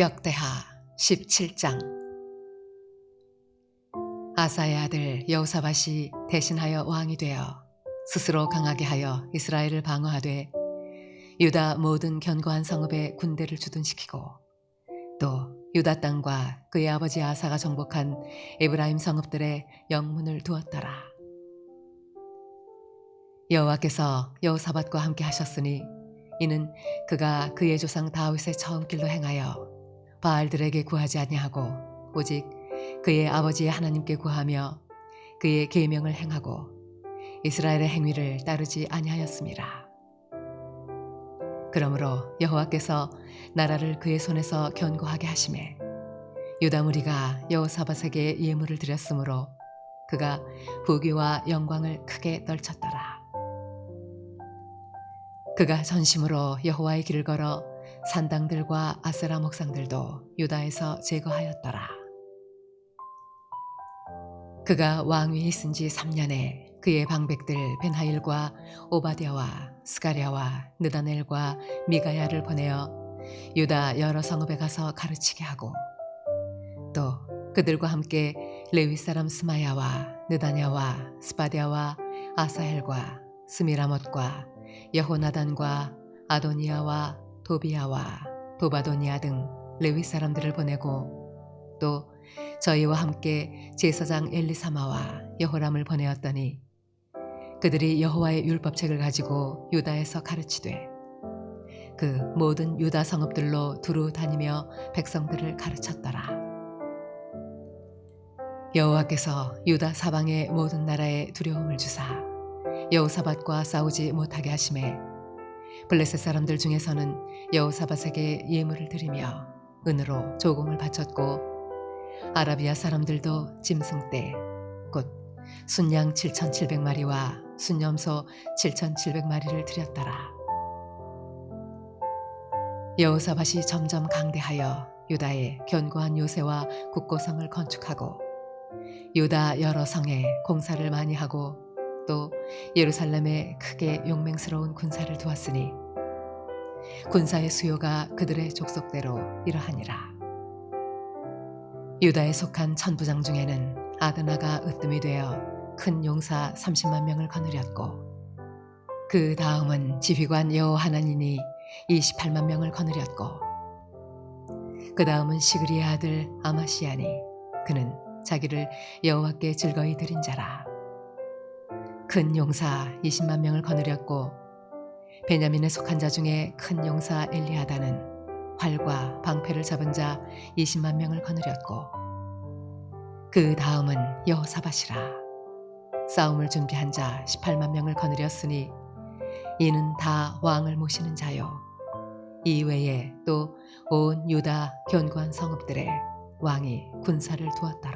역대하 17장. 아사의 아들 여호사밧이 대신하여 왕이 되어 스스로 강하게 하여 이스라엘을 방어하되 유다 모든 견고한 성읍에 군대를 주둔시키고 또 유다 땅과 그의 아버지 아사가 정복한 에브라임 성읍들의 영문을 두었더라. 여호와께서 여호사밧과 함께 하셨으니 이는 그가 그의 조상 다윗의 처음 길로 행하여 바알들에게 구하지 아니하고 오직 그의 아버지의 하나님께 구하며 그의 계명을 행하고 이스라엘의 행위를 따르지 아니하였습니다. 그러므로 여호와께서 나라를 그의 손에서 견고하게 하심에 유다 무리가 여호사밧에게 예물을 드렸으므로 그가 부귀와 영광을 크게 떨쳤더라. 그가 전심으로 여호와의 길을 걸어 산당들과 아세라 목상들도 유다에서 제거하였더라. 그가 왕위에 있은 지 3년에 그의 방백들 벤하일과 오바디아와 스가랴와 느다넬과 미가야를 보내어 유다 여러 성읍에 가서 가르치게 하고 또 그들과 함께 레위 사람 스마야와 느다냐와 스바디아와 아사헬과 스미라못과 여호나단과 아도니아와 도비아와 도바도니아 등 레위 사람들을 보내고 또 저희와 함께 제사장 엘리사마와 여호람을 보내었더니 그들이 여호와의 율법책을 가지고 유다에서 가르치되 그 모든 유다 성읍들로 두루 다니며 백성들을 가르쳤더라. 여호와께서 유다 사방의 모든 나라에 두려움을 주사 여호사밧과 싸우지 못하게 하심에 블레셋 사람들 중에서는 여호사밧에게 예물을 드리며 은으로 조공을 바쳤고 아라비아 사람들도 짐승 떼 곧 순양 7,700마리와 순염소 7,700마리를 드렸더라. 여호사밧이 점점 강대하여 유다에 견고한 요새와 국고성을 건축하고 유다 여러 성에 공사를 많이 하고 또 예루살렘에 크게 용맹스러운 군사를 두었으니 군사의 수요가 그들의 족속대로 이러하니라. 유다에 속한 천부장 중에는 아드나가 으뜸이 되어 큰 용사 30만 명을 거느렸고 그 다음은 지휘관 여호하나님이 28만 명을 거느렸고 그 다음은 시그리의 아들 아마시아니 그는 자기를 여호와께 즐거이 드린 자라. 큰 용사 20만 명을 거느렸고 베냐민에 속한 자 중에 큰 용사 엘리하다는 활과 방패를 잡은 자 20만 명을 거느렸고 그 다음은 여호사밧이라. 싸움을 준비한 자 18만 명을 거느렸으니 이는 다 왕을 모시는 자요. 이외에 또 온 유다 견고한 성읍들에 왕이 군사를 두었더라